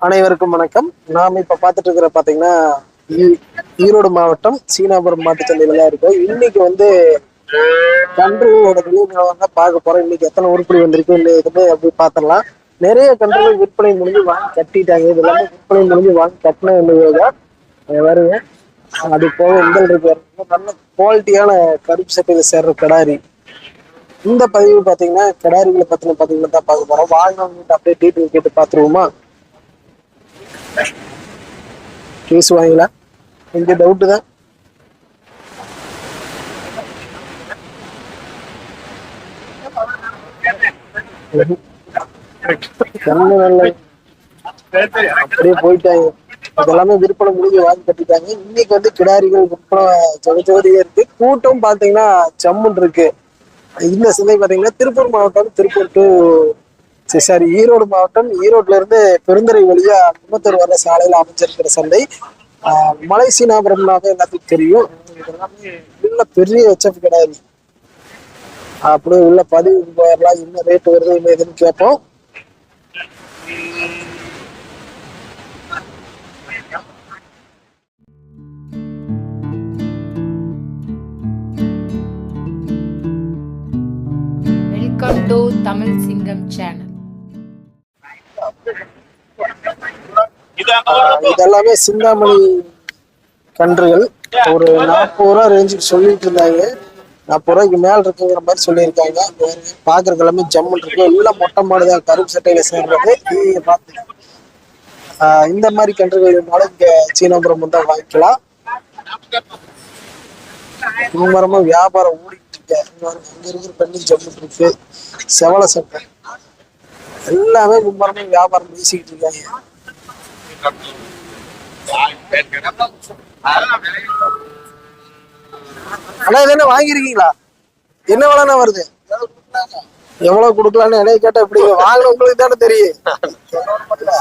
அனைவருக்கும் வணக்கம். நாம் இப்ப பார்த்துட்டு இருக்கிற பாத்தீங்கன்னா ஈ- ஈரோடு மாவட்டம் சீனாபுரம் மாட்டுச்சந்தையில தான் இருக்கோம். இன்னைக்கு வந்து கன்றுகளோட விலைகளை தான் பார்க்க போறோம். இன்னைக்கு எத்தனை உருப்படி வந்திருக்கு இல்லை எதுவுமே அப்படி பார்த்துடலாம். நிறைய கன்றுகள் விற்பனை முடிஞ்சு வாங்கி கட்டிட்டாங்க. இது எல்லாமே விற்பனை முடிஞ்சு வாங்கி கட்டின தான் வருங்க அது போக இந்த இருக்கு நல்ல குவாலிட்டியான கருப்பு சட்டையில சேர்ற கடாரி. இந்த பதிவு பாத்தீங்கன்னா கிடாரிகளை பத்தின பதிவுல தான் பார்க்க போறோம். வாங்கினவங்க அப்படியே டீட்டெயில் கேட்டு பார்த்துருவோமா? கேஸ் வாங்கிக்கலாம் இந்த டவுட்டு தான். அப்படியே போயிட்டாங்க. இதெல்லாமே விற்பனை முடிஞ்சு வாங்கி கட்டிட்டாங்க. இன்னைக்கு வந்து கிடாரிகள் விற்பனை ஜோதி இருக்கு. கூட்டம் பாத்தீங்கன்னா ஜம்முன் இருக்கு. இந்த சந்தை பாத்தீங்கன்னா திருப்பூர் மாவட்டம் திருப்பூர் டு சரி சார் ஈரோடு மாவட்டம் ஈரோட்ல இருந்து பெருந்துறை வழியா முப்பத்தொரு வர சாலையில அமைஞ்சிருக்கிற சந்தை. மலை சீனாபுரம்னாவே எல்லாத்துக்கும் தெரியும். எல்லாமே உள்ள பெரிய ஹெச்எஃப் கிடையாது அப்படியே உள்ள பதிவு வரலாம் என்ன ரேட் வருது என்ன எதுன்னு கேட்போம். வெல்கம் டு தமிழ் சிங்கம் சேனல் இதெல்லாமே சிந்தாமணி கன்றுகள். ஒரு நாற்பது ரூபா ரேஞ்சுக்கு சொல்லிட்டு இருந்தாங்க நாற்பது ரூபாய்க்கு மேல இருக்குங்கிற மாதிரி சொல்லியிருக்காங்க. பாக்குறது எல்லாமே ஜம்முன் இருக்கு. எல்லாம் மொட்டை மாடுதான். கருப்பு சட்டையில சேர்றது. நீங்க இந்த மாதிரி கன்றுகள் இருந்தாலும் இங்க சீனாபுரம் தான் வாங்கிக்கலாம். மும்மரமா வியாபாரம் ஓடிட்டு இருக்கேன் இங்க அங்க இருக்கிற பெண்ணு ஜம்முன் இருக்கு. செவல சட்டை. எல்லாமே மும்மரமா வியாபாரம் பேசிக்கிட்டு இருக்காங்க. அண்ணா இது என்ன வாங்கிருக்கீங்களா என்ன விலைண்ணா வருது? எவ்வளவு கொடுக்கலான்னு என்னைய கேட்டா எப்படி? வாங்கின உங்களுக்கு தானே தெரியும்.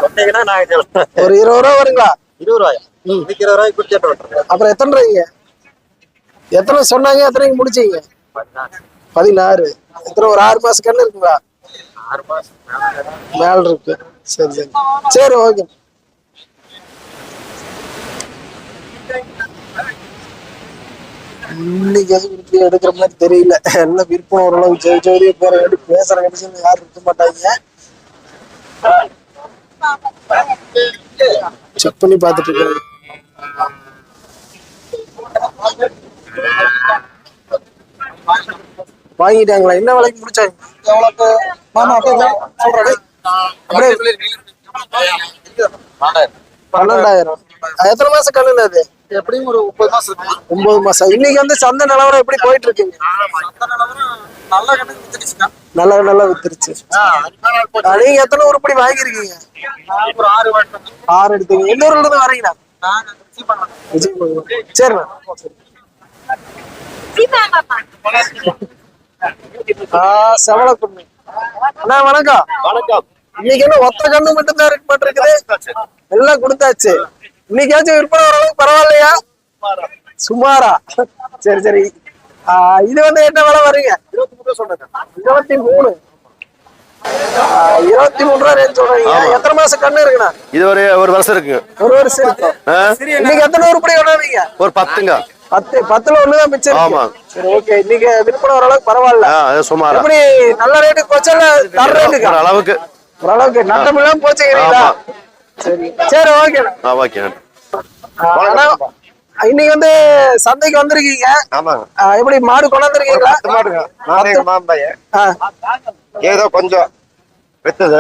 சொன்னீங்கன்னா நாங்க. ஒரு இருபது ரூபா வருங்களா? இருபது ரூபாயா? இன்னைக்கு இருபது ரூபாய்க்கு விட்டுறேன் அப்புறம் எத்தனை ரூபாய்ங்க? எத்தனை சொன்னாங்க எத்தனைக்கு முடிச்சீங்க? பதினாறு. எத்தனை ஒரு ஆறு மாசம் கண்ணு இருக்குங்களா? ஆறு மாசம் மேல இருக்கு. சரி சரி. சரி ஓகே. இன்னைக்கு எடுக்கிற மாதிரி தெரியல. எல்லாம் விற்பனை ஓரளவு ஜெய ஜோதியே போற வேண்டி பேசுற கடைசியில் யாரும் இருக்க மாட்டாங்க. செக் பண்ணி பார்த்துட்டு இருக்கேன் வாங்கிட்டாங்களா? என்ன விலைக்கு முடிச்சாங்க? எவ்வளவு மாமா அப்படியே சொல்றேன் அப்படியே. பன்னெண்டாயிரம். எத்தனை மாசம் கண்ணு அது? எப்படியும் ஒரு முப்பது மாசம் ஒன்பது மாசம். இன்னைக்கு வந்து சந்தை நிலவரம் எப்படி போயிட்டு இருக்குங்க நல்ல கணக்கு வித்துடுச்சுக்கா. நல்லா நல்லா வித்துருச்சு. ஆ, நீங்க எத்தனை உருப்படி வாங்கியிருக்கீங்க? ஒரு ஆறு எடுத்தீங்க. எந்த ஊர்ல இருந்து வரீங்களா சரிண்ணா. ஆ செவல பொண்ணு அண்ணா வணக்கம். வணக்கம். இன்னைக்கு என்ன ஒத்த கண்ணு மட்டும் தான் இருக்க மாட்டிருக்குது எல்லாம் கொடுத்தாச்சு. இன்னைக்காச்சும் விற்பனை ஓரளவுக்கு பரவாயில்லையா? சுமாரா. சரி சரி. இது வந்து என்ன விலை வருங்க இருபத்தி மூணு. இருபத்தி மூணு ரூபா ரேஞ்ச் சொல்றீங்க. எத்தனை மாசம் கண்ணு இருக்குண்ணா? இது ஒரு ஒரு வருஷம் இருக்கு ஒரு வருஷம். இருக்கும் ஆ? இன்னைக்கு எத்தனை உருப்படி கொண்டாடுறீங்க? ஒரு பத்துங்க. பத்து பத்துல ஒண்ணுதான் மிச்சம் இருக்கு. ஆமா. சரி ஓகே இன்னைக்கு விற்பனை ஓரளவுக்கு பரவாயில்ல. சுமாரா. எப்படி நல்ல ரேட்டு கொச்சல தர ரேட்டுக்கா அளவுக்கு. ஓரளவுக்கு நட்டம் இல்லாம போச்சுக்கிறீங்களா. சரி. சரி ஓகே. இன்னைக்கு வந்து சந்தைக்கு வந்திருக்கீங்க. எப்படி மாடு கொண்டாந்துருக்கீங்களா மாடுங்க. நான் மாம்பையன் ஏதோ கொஞ்சம் வித்தது.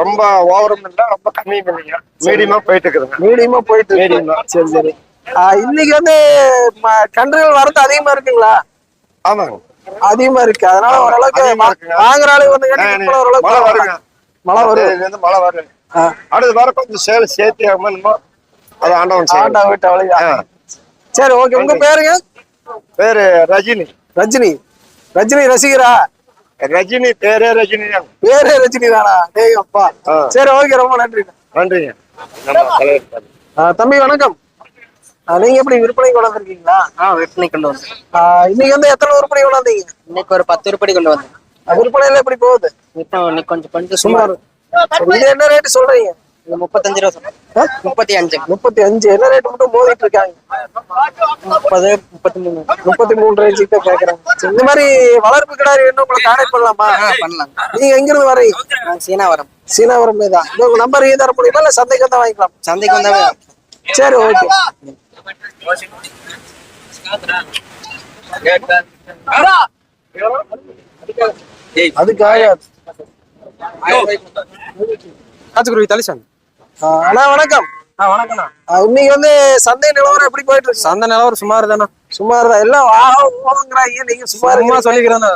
ரொம்ப ஓவரும் இல்ல ரொம்ப கம்மியும் இல்லைங்க. மீடியமா போயிட்டு இருக்குதுங்க மீடியமா போயிட்டு. மீடியமா. சரி சரி. இன்னைக்கு வந்து கன்றுகள் வரது அதிகமா இருக்குங்களா? ஆமாங்க. அதிகமா இருக்கு. அதனால ஓரளவுக்கு. வாங்குற ஆளு வந்து ஓரளவுக்கு. வருங்க. மழை வரும் மழை வரும் ஆ. அடுத்து வர கொஞ்சம் சேல் சேர்த்தி ஆகுமோ அது ஆண்டவன் செய்யணும். ஆண்டா வீட்டு அவ்வளவு ஆ. சரி ஓகே. உங்க பேருங்க? பேரு ரஜினி. ரஜினி. ரஜினி ரசிகரா? ரஜினி பேரே ரஜினி தான். பேரே ரஜினி தானா? டேய் அப்பா. சரி ஓகே. ரொம்ப நன்றி நன்றிங்க. தம்பி வணக்கம். நீங்க எப்படி விற்பனை கொண்டாந்துருக்கீங்களா ஆ விற்பனை கொண்டு வந்தேன். இன்னைக்கு வந்து எத்தனை உருப்படி கொண்டாந்தீங்க இன்னைக்கு ஒரு பத்து உருப்படி கொண்டு வந்தேன். விற்பனையில எப்படி போகுது? இப்போ இன்னைக்கு கொஞ்சம் கொஞ்சம் சுமார் சுமார் இது என்ன ரேட்டு சொல்றீங்க? முப்பத்தஞ்சு ரூபா சொன்னேன்? முப்பத்தி அஞ்சு முப்பத்தி அஞ்சு என்ன ரேட் மட்டும் மோதிட்டு இருக்காங்க? முப்பது முப்பத்தி மூணு முப்பத்தி மூணு ரேஞ்சுக்கு தான் கேக்குறாங்க சரி, இந்த மாதிரி வளர்ப்பு கிடாரி வேணும் உங்களை கான்டாக்ட் பண்ணலாமா? பண்ணலாம். நீங்க எங்க இருந்து வரீங்க நான் சீனாவரம். சீனாபுரம் தான். உங்க நம்பர் ஏன் தர முடியுமா? இல்ல சந்தைக்கு வந்தா வாங்கிக்கலாம்? சந்தைக்கு வந்தாவே சரி ஓகே அதுக்காக தலிசாமி ஆ, அண்ணா வணக்கம். ஆ, இன்னைக்கு வந்து சந்தை நிலவரம் எப்படி போயிட்டு இருக்கு? சந்தை நிலவரம் சுமார் தானே சுமார் தான் எல்லாம் வாங்க போங்கிறாங்க நீங்க சுமார் சும்மா சொல்லிக்கிறேன்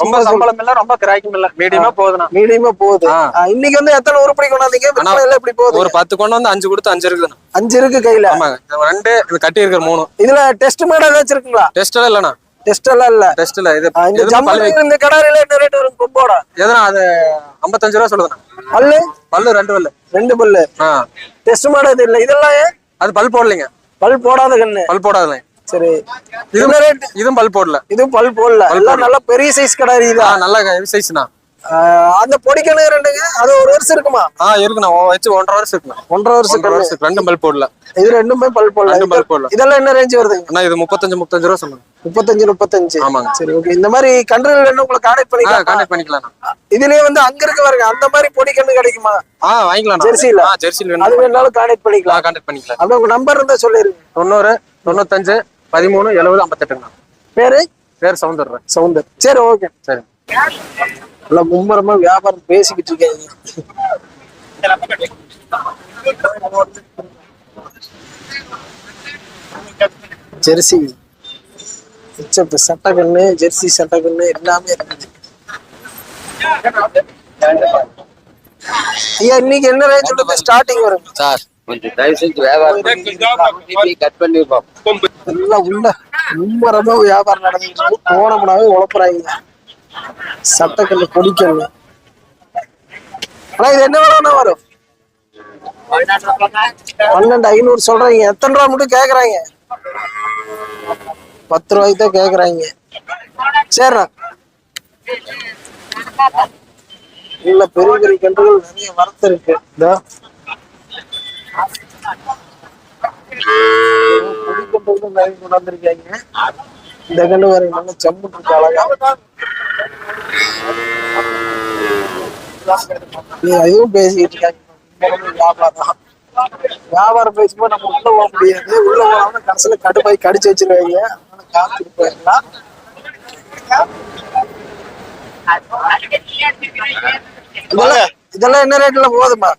ரொம்ப சம்பளம் இல்ல ரொம்ப கிராய்க்கும் இல்ல. மீடியமா போகுதுண்ணா. மீடியமா போகுது. இன்னைக்கு வந்து எத்தனை உருப்படி கொண்டாந்தீங்க? எல்லாம் எப்படி போகுது? ஒரு பத்து கொண்டு வந்து அஞ்சு கொடுத்து அஞ்சு இருக்குதுண்ணா. அஞ்சு இருக்கு கையில. ஆமாங்க. ரெண்டு கட்டி இருக்கிற மூணு. இதுல டெஸ்ட் மாடல் ஏதாச்சும் இருக்குங்களா? டெஸ்ட் இல்லண்ணா. டெஸ்ட் எல்லாம் இல்ல. டெஸ்ட் இல்ல இது இந்த பல்லு இந்த கடாரில என்ன ரேட் வரும் கொம்போட எதுனா அது ஐம்பத்தஞ்சு ரூபா சொல்லுதுண்ணா. பல்லு? பல்லு ரெண்டு பல்லு. ரெண்டு பல்லு. டெஸ்ட் மாடல் இது இல்ல. இதெல்லாம்? அது பல் போடலைங்க. பல் போடாத கண்ணு. பல் போடாதுங்க சரி. இது ரேட் இதுவும் பல் போடல. இதுவும் பல் போடல. எல்லாம் நல்ல பெரிய சைஸ் கடாரி தான் நல்ல சைஸ்ண்ணா அந்த பொடிக்கணு ரெண்டுங்க. அது ஒரு வருஷம் இருக்குமா? ஆ இருக்குண்ணா. வச்சு ஒன்றரை வருஷம் இருக்குண்ணா. ஒன்றரை வருஷம் ஒன்றரை வருஷம் ரெண்டும் பல் போடல. இது ரெண்டுமே பல் போடல. ரெண்டும் பல் போடல. இதெல்லாம் என்ன ரேஞ்ச் வருதுங்க அண்ணா இது முப்பத்தஞ்சு முப்பத்தஞ்சு ரூபா சொல்லுங்க முப்பத்தஞ்சு முப்பத்தஞ்சு. ஆமாங்க. சரி ஓகே இந்த மாதிரி கன்றுகள் வேணும் உங்களை கான்டாக்ட் ஆ பண்ணிக்கலாம். கான்டாக்ட் பண்ணிக்கலாம்ண்ணா. இதுலயே வந்து அங்க இருக்க பாருங்க. அந்த மாதிரி பொடி கண்ணு கிடைக்குமா? ஆ வாங்கிக்கலாம் ஜெர்சில? ஆ ஜெர்சியில் அது வேணும் வேணாலும் கான்டாக்ட் பண்ணிக்கலாம் கான்டாக்ட் பண்ணிக்கலாம். அப்படியே உங்க நம்பர் இருந்தா சொல்லிருங்க. தொண்ணூறு தொண்ணூத்தஞ்சு பதிமூணு எழுபது ஐம்பத்தெட்டுங்கண்ணா. பேரு? பேர் சவுந்தர்றேன் சவுந்தர். சரி ஓகே சரி. நல்லா மும்மரமா வியாபாரம் பேசிக்கிட்டு இருக்காங்க ஜெர்சி. மிச்சப்பு சட்டக்கண்ணு ஜெர்சி சட்டக்கண்ணு எல்லாமே இருக்குது. ஐயா இன்னைக்கு என்ன ரேஞ்ச் ஸ்டார்டிங் வரும். சார் கொஞ்சம் தயவு செஞ்சு வியாபாரம் பண்ணி கட் பண்ணிருப்போம் எல்லாம் உள்ள மும்மரமா வியாபாரம் நடந்துட்டு இருக்கு. போனோம்னாவே உழப்புறாங்க. சட்டக்கல்லு பொடிக்கல்லு ஆனா இது என்ன விலைண்ணா வரும்? பன்னெண்டு ஐநூறு சொல்றீங்க. எத்தனை ரூபா மட்டும் கேக்குறாங்க. பத்து ரூபாய்க்கு தான் கேக்குறாங்க. சரிண்ணா. இல்ல பெரிய பெரிய கன்றுகள் நிறைய வரத்து இருக்கு. இதோ. கொண்டாந்துருக்காங்க இந்த கண்டு வர நல்லா செம்மு இருக்கு அழகா. அதுவும் பேசிக்கிட்டு இருக்காங்க. வியாபாரம் வியாபாரம் பேசும்போது நம்ம உள்ள போக முடியாது. உள்ள போகாம கடைசியில கடுப்பாய் கடிச்சு வச்சிருவாங்க. அதனால காத்துட்டு போயிடலாம் இதெல்லாம் என்ன ரேட்ல போகுதுமா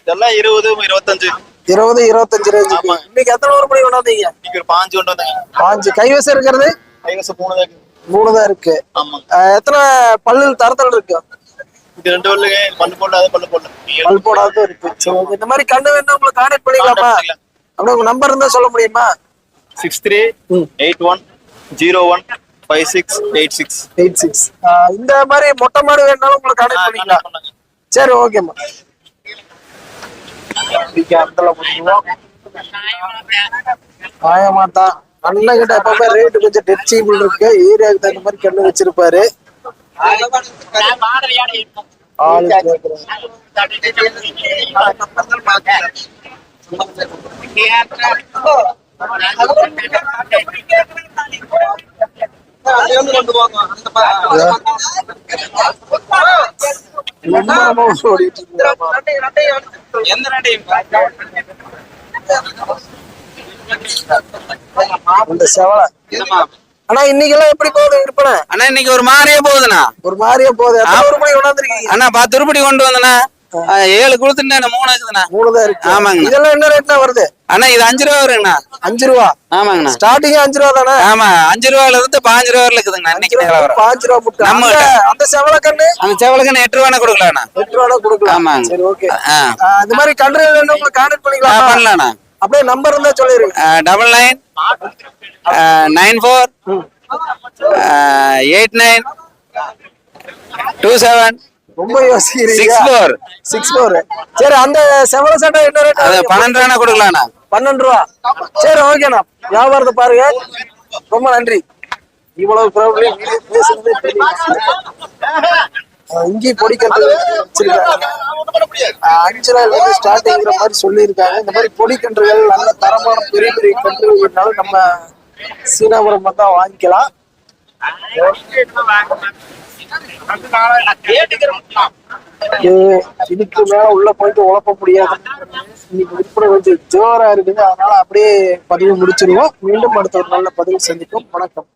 இதெல்லாம் இருபது இருபத்தஞ்சு. இருபது இருபத்தஞ்சு ரேஞ்சு இன்னைக்கு எத்தனை ஒரு மணி கொண்டாந்தீங்க இன்னைக்கு ஒரு பாஞ்சு கொண்டு வந்தாங்க. பாஞ்சு. கைவசம் இருக்கிறது? கைவசம் மூணு. மூணு தான் இருக்கு எத்தனை பல்லில் தரத்தல் இருக்கு? இது ரெண்டு பல்லுங்க பல்லு போடல அது பல்லு போடல. பல் போடாத இருக்கு. இந்த மாதிரி கண்ணு வேணும் உங்களை கான்டாக்ட் பண்ணிக்கலாமா? அப்படியே உங்க நம்பர் இருந்தா சொல்ல முடியுமா? Six three eight one zero one five six eight six eight six இந்த மாதிரி மொட்டை மாடு வேணாலும் உங்களை கான்டாக்ட் பண்ணிக்கலாம். சரி ஓகேம்மா. ஆயமாட்டான் அண்ணன் கிட்ட எப்பவுமே ரேட்டு கொஞ்சம் டெச்சிபிள் இருக்கு. ஏரியாவுக்கு தகுந்த மாதிரி கண்ணு வச்சிருப்பாரு. ஆளு இந்த செவலை. ஆனா இன்னைக்கு எல்லாம் எப்படி போகுது விற்பனை அண்ணா இன்னைக்கு ஒரு மாதிரியே போகுதுண்ணா. ஒரு மாதிரியா போகுது. மணி கொண்டாந்துருக்கீங்க? அண்ணா பத்து உருப்படி கொண்டு வந்தண்ணா. ஏழு கொடுத்துட்டு மூணு இருக்குதுண்ணா. இருக்கு. ஆமாங்கண்ணா. இதெல்லாம் என்ன ரேட்னா வருது? அண்ணா இது அஞ்சு ரூபா வருங்கண்ணா. அஞ்சு ரூபா. ஆமாங்கண்ணா. ஸ்டார்டிங் அஞ்சு ரூபா தானே? ஆமா அஞ்சு ரூபால இருந்து பாஞ்சு ரூபா இருக்குதுங்கண்ணா இன்னைக்கு பாஞ்சு ரூபா முட்டை நம்ம அந்த அந்த செவலை கண்ணு அந்த செவலுக்கு எட்டு ரூபா கொடுக்கலாண்ணா. எட்டு ரூபா கொடுக்கலாம். ஆமாங்க. சரி ஓகே. ஆ. இந்த மாதிரி கன்று உங்களுக்கு கான்டாக்ட் பண்ணிக்கலாம்? பண்ணலாண்ணா. அப்படியே நம்பர் இருந்தா சொல்லிருங்க. Double nine nine four eight nine two seven ரொம்ப யோசிக்கிறீங்க. சிக்ஸ் ஃபோர் சிக்ஸ் ஃபோர் சரி அந்த செவல சட்டை என்ன ரேட் அது பன்னெண்டு ரூபா கொடுக்கலாண்ணா? பன்னெண்டு ரூபா. சரி ஓகேண்ணா வியாபாரத்தை பாருங்க. ரொம்ப நன்றி. இவ்வளவு ப்ராப்ளம் இங்கேயும் பொடிக்கன்று வச்சிருக்காங்க. அஞ்சு ஸ்டார்டிங்கிற மாதிரி சொல்லியிருக்காங்க. இந்த மாதிரி பொடிக்கன்றுகள் நல்ல தரமான பெரிய பெரிய கன்றுகள் இருந்தாலும் நம்ம சீனாபுரம் வந்தா வாங்கிக்கலாம். இது இதுக்கு மேல உள்ள போயிட்டு உழப்ப முடியாது. இன்னைக்கு விற்பனை கொஞ்சம் ஜோரா இருக்குது. அதனால அப்படியே பதிவு முடிச்சிருவோம். மீண்டும் அடுத்த ஒரு நல்ல பதிவு சந்திப்போம். வணக்கம்.